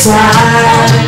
time.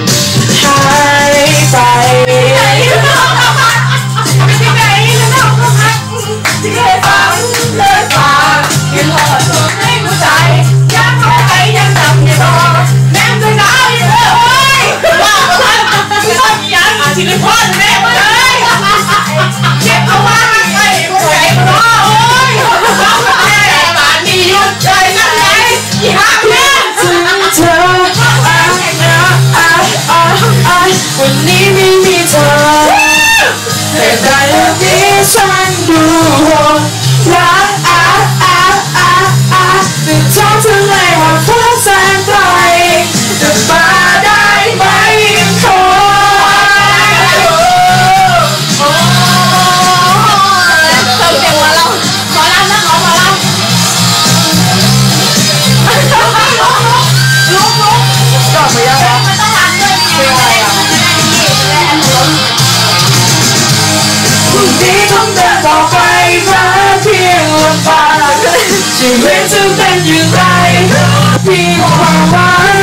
She lives to then you lie. People are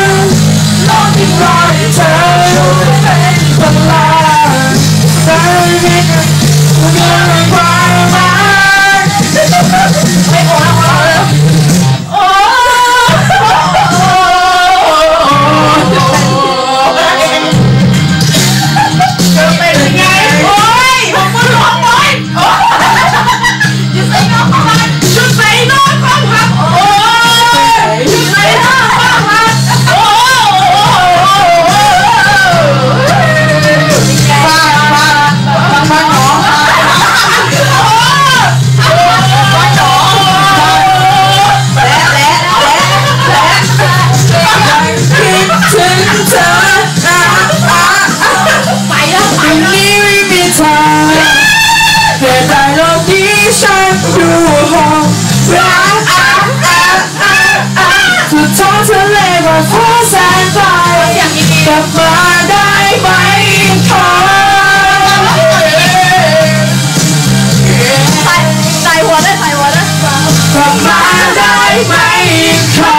อยู่ท้องทะเลก็คู่แสนไกลกลับมาได้ไหมพอใส่หัวเลยใกลับมาได้ไหมพอ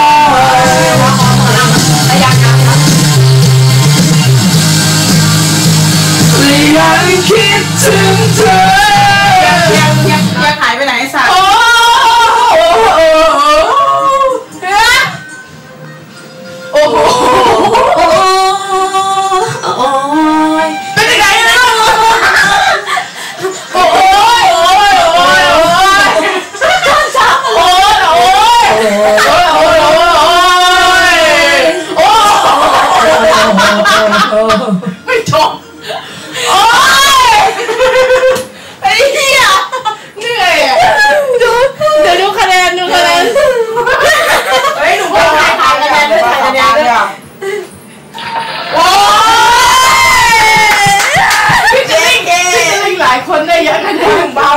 ยังคิดถึงเธอ โอ๊ยไอ้เหี้ยเหนื่อยอะเดี๋ยวดูคะแนนดูคะแนนเฮ้ยหนูพิ่งถ่ยคะแนนด้วยถ่ายคะแนนด้วยโอ้ยพี่จะเล่งหลายคนได้เยอะขนาดนี้เบา